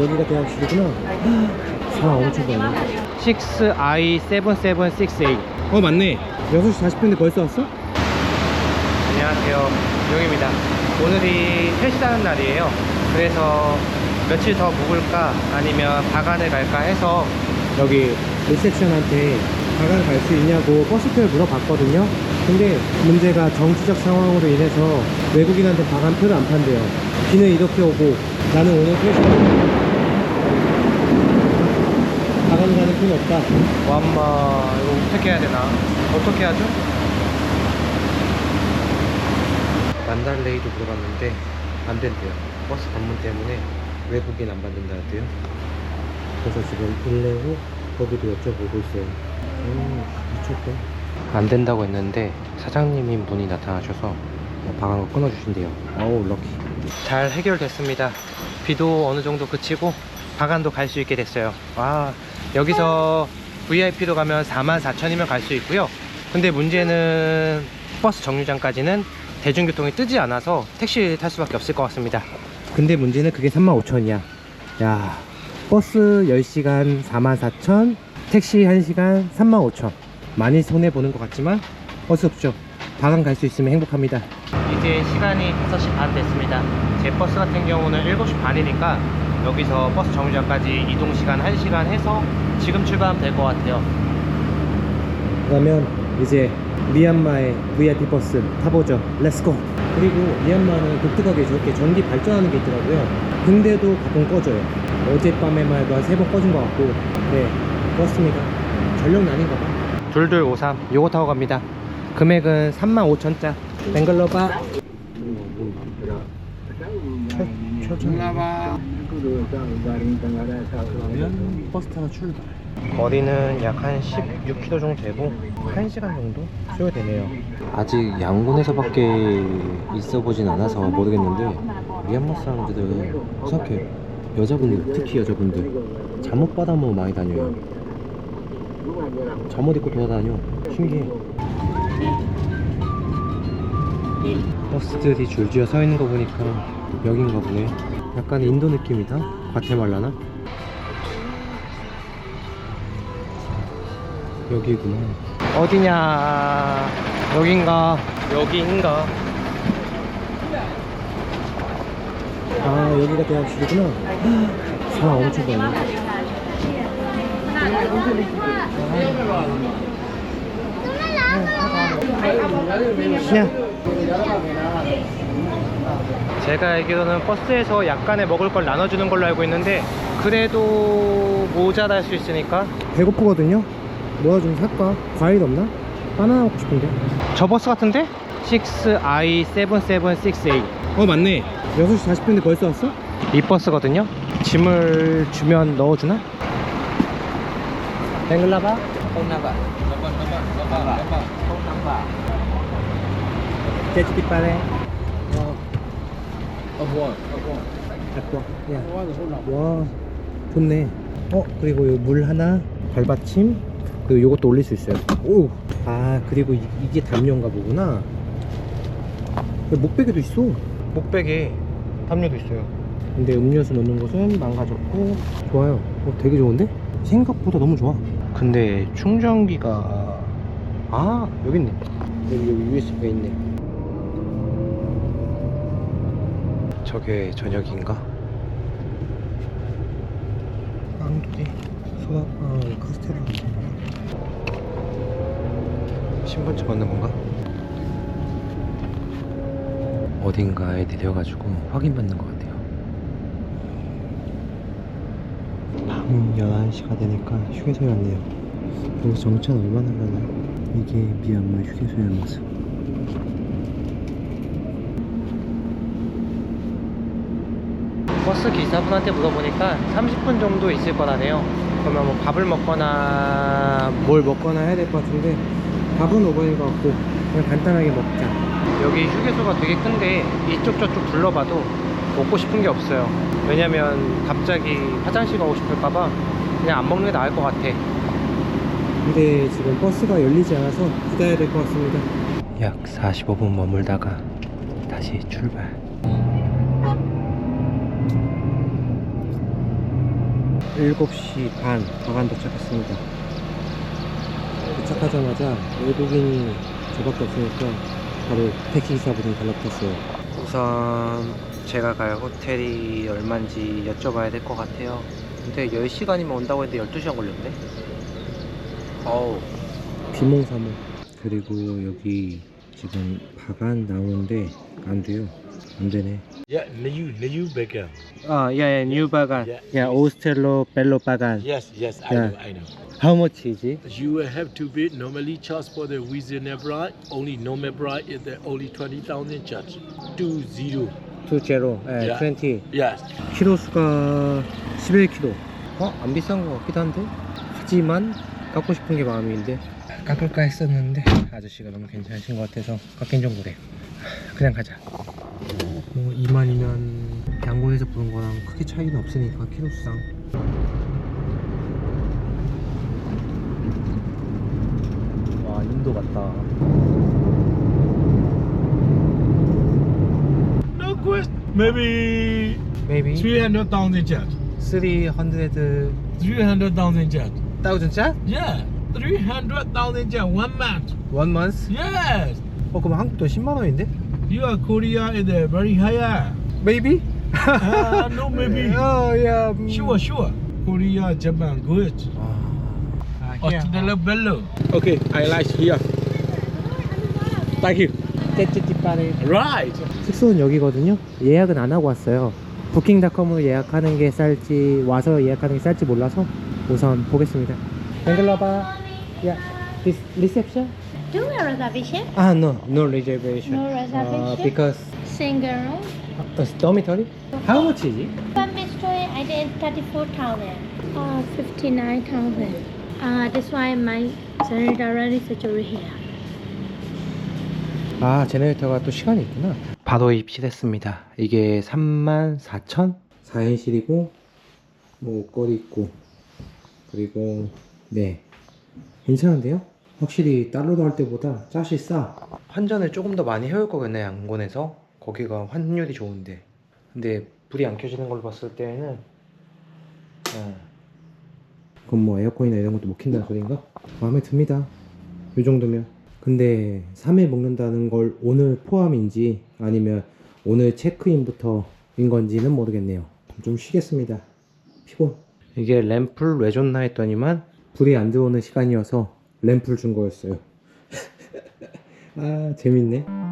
여기가 대학실이구나. 4 엄청 많네 6i7768 어 맞네. 6시 40분인데 벌써 왔어? 안녕하세요. 용입니다. 오늘이 퇴실하는 날이에요. 그래서 며칠 더 묵을까 아니면 바간을 갈까 해서 여기 리셉션한테 바간 갈 수 있냐고 버스표를 물어봤거든요. 근데 문제가 정치적 상황으로 인해서 외국인한테 바간표를 안 판대요. 비는 이렇게 오고 나는 오늘 퇴실 바간 가는 표는 없다. 와엄마 이거 어떻게 해야 되나? 어떻게 하죠? 만달레이도 물어봤는데 안 된대요. 버스 방문 때문에 외국인 안 받는다는데요. 그래서 지금 일레고 거기도 여쭤보고 있어요. 음 미쳤다 안 된다고 했는데 사장님인 분이 나타나셔서 뭐 방황을 끊어주신대요. 어우 럭키. 잘 해결됐습니다. 비도 어느 정도 그치고 바간도 갈 수 있게 됐어요. 와 여기서 VIP로 가면 44,000이면 갈 수 있고요. 근데 문제는 버스 정류장까지는 대중교통이 뜨지 않아서 택시 탈 수밖에 없을 것 같습니다. 근데 문제는 그게 35,000이야. 야 버스 10시간 44,000 택시 1시간 35,000 많이 손해보는 것 같지만 어쩔 수 없죠. 바간 갈수 있으면 행복합니다. 이제 시간이 5시 반 됐습니다. 제 버스 같은 경우는 7시 반이니까 여기서 버스 정류장까지 이동 시간 1시간 해서 지금 출발하면 될 것 같아요. 그러면 이제 미얀마의 VIP 버스 타보죠. 렛츠고 그리고 미얀마는 독특하게 저렇게 전기 발전하는 게 있더라고요. 근데도 가끔 꺼져요. 어젯밤에만 해도 한세번 꺼진 것 같고. 네 그렇습니다. 전력난인가 봐. 둘둘 53 요거 타고 갑니다. 금액은 35,000짜. 뱅글러바 그러면 버스 타러 출발. 거리는 약 한 16km 정도 되고 1시간 정도 소요되네요. 아직 양곤에서밖에 있어 보진 않아서 모르겠는데 미얀마 사람들은 생각해 여자분들 특히 여자분들 잠옷 바다모 많이 다녀요? 잠옷 입고 돌아다녀. 신기해. 버스들이 줄지어 서 있는 거 보니까 여긴가 보네 약간 인도 느낌이다. 과테말라나? 여기구나. 어디냐? 여긴가? 여기인가? 아 여기가 대학실이구나. 4 엄청 많네. 야 제가 알기로는 버스에서 약간의 먹을 걸 나눠주는 걸로 알고 있는데 그래도 모자랄 수 있으니까 배고프거든요 뭐가 좀 살까? 과일 없나? 바나나 먹고 싶은데 저 버스 같은데? 6i7768 어 맞네 6시 40분인데 벌써 왔어? 이 버스거든요 짐을 주면 넣어주나? 뱅글라바? 제치 기 빠레 어. 갖고. 와. 야. 와 좋네. 어 그리고 요물 하나 발받침 그리고 요것도 올릴 수 있어요. 오 아 그리고 이, 이게 담요인가 보구나. 목베개도 있어. 목베개 담요도 있어요. 근데 음료수 넣는 곳은 망가졌고. 좋아요. 어, 되게 좋은데? 생각보다 너무 좋아. 근데 충전기가 아 여기 있네. 여기, 여기 USB가 있네 저게 저녁인가? 빵두개 소다 아 이거 카스테라. 신분증 받는 건가? 어딘가에 내려가지고 확인받는 것 같아요. 밤 11시가 되니까 휴게소에 왔네요. 여기서 정차 얼마나 하려나 이게 미얀마 휴게소의 모습 버스 기사분한테 물어보니까 30분 정도 있을 거라네요. 그러면 뭐 밥을 먹거나 뭘 먹거나 해야 될 것 같은데 밥은 오버인 것 같고 그냥 간단하게 먹자. 여기 휴게소가 되게 큰데 이쪽 저쪽 둘러봐도 먹고 싶은 게 없어요. 왜냐면 갑자기 화장실 가고 싶을까봐 그냥 안 먹는 게 나을 것 같아. 근데 지금 버스가 열리지 않아서 기다려야 될 것 같습니다. 약 45분 머물다가 다시 출발 7시 반 바간 도착했습니다. 도착하자마자 외국인이 저밖에 없으니까 바로 택시기사분이 연락했어요. 우선 제가 갈 호텔이 얼마인지 여쭤봐야 될 것 같아요. 근데 10시간이면 온다고 했는데 12시간 걸렸네? 어우, 비몽사몽 그리고 여기 지금 바간 나오는데 안 돼요. 안 되네. Yeah, new new burger. 아, 예, 예, 뉴 바간. 예. 야, 오스텔로 벨로 바간. Yes, yes, I Yeah. know, I know. How much is it? You will have to be normally charged for the Wizard bride. Only bride is the only twenty thousand charge. Two zero. 2제로, 예, 야. 20. Yes. 키로수가 11kg. 어? 안 비싼 것 같기도 한데. 하지만 깎고 싶은 게 마음인데. 깎을까 했었는데 아저씨가 너무 괜찮으신 것 같아서 깎인 좀 그래. 그냥 가자. 뭐 2만이면 양곤에서 부른 거랑 크게 차이는 없으니까 키로수당. 와 인도 같다. No question. Maybe Maybe three hundred thousand charge. 300,000 Three hundred thousand. 짜? Yeah. Three hundred thousand charge one month. One month? Yes. 어 그럼 한국 돈 10만 원인데? You are Korea is very higher. Maybe? Uh, no, maybe. oh yeah. Sure, sure. Korea, Japan, good. 아, here. Australia, bello. Okay, I like here. Thank you. 떼찌띠빠레. Right. 숙소는 여기거든요. 예약은 안 하고 왔어요. 부킹닷컴으로 예약하는 게 쌀지 와서 예약하는 게 쌀지 몰라서 우선 보겠습니다. 뱅글라바, 야, this reception? Do a reservation? Ah, no, no reservation. No reservation? Uh, because Single room. Dormitory. How much is it? One bed story, I did 34,000. Uh, 59,000. Uh, that's why my sanitary surgery here. 아, 제네레이터가 또 시간이 있구나. 바로 입실했습니다. 이게 34,000? 4인실이고 뭐 옷걸이 있고 그리고 네 괜찮은데요? 확실히 달러로 할 때보다 짜시 싸. 환전을 조금 더 많이 해올 거겠네 양곤에서 거기가 환율이 좋은데 근데 불이 안 켜지는 걸로 봤을 때는 어, 그럼 뭐 에어컨이나 이런 것도 못 킨다는 소린가? 마음에 듭니다. 요 정도면. 근데 3일 먹는다는 걸 오늘 포함인지 아니면 오늘 체크인부터인 건지는 모르겠네요. 좀 쉬겠습니다. 피곤. 이게 램프를 왜 줬나 했더니만 불이 안 들어오는 시간이어서 램프를 준 거였어요. 아, 재밌네.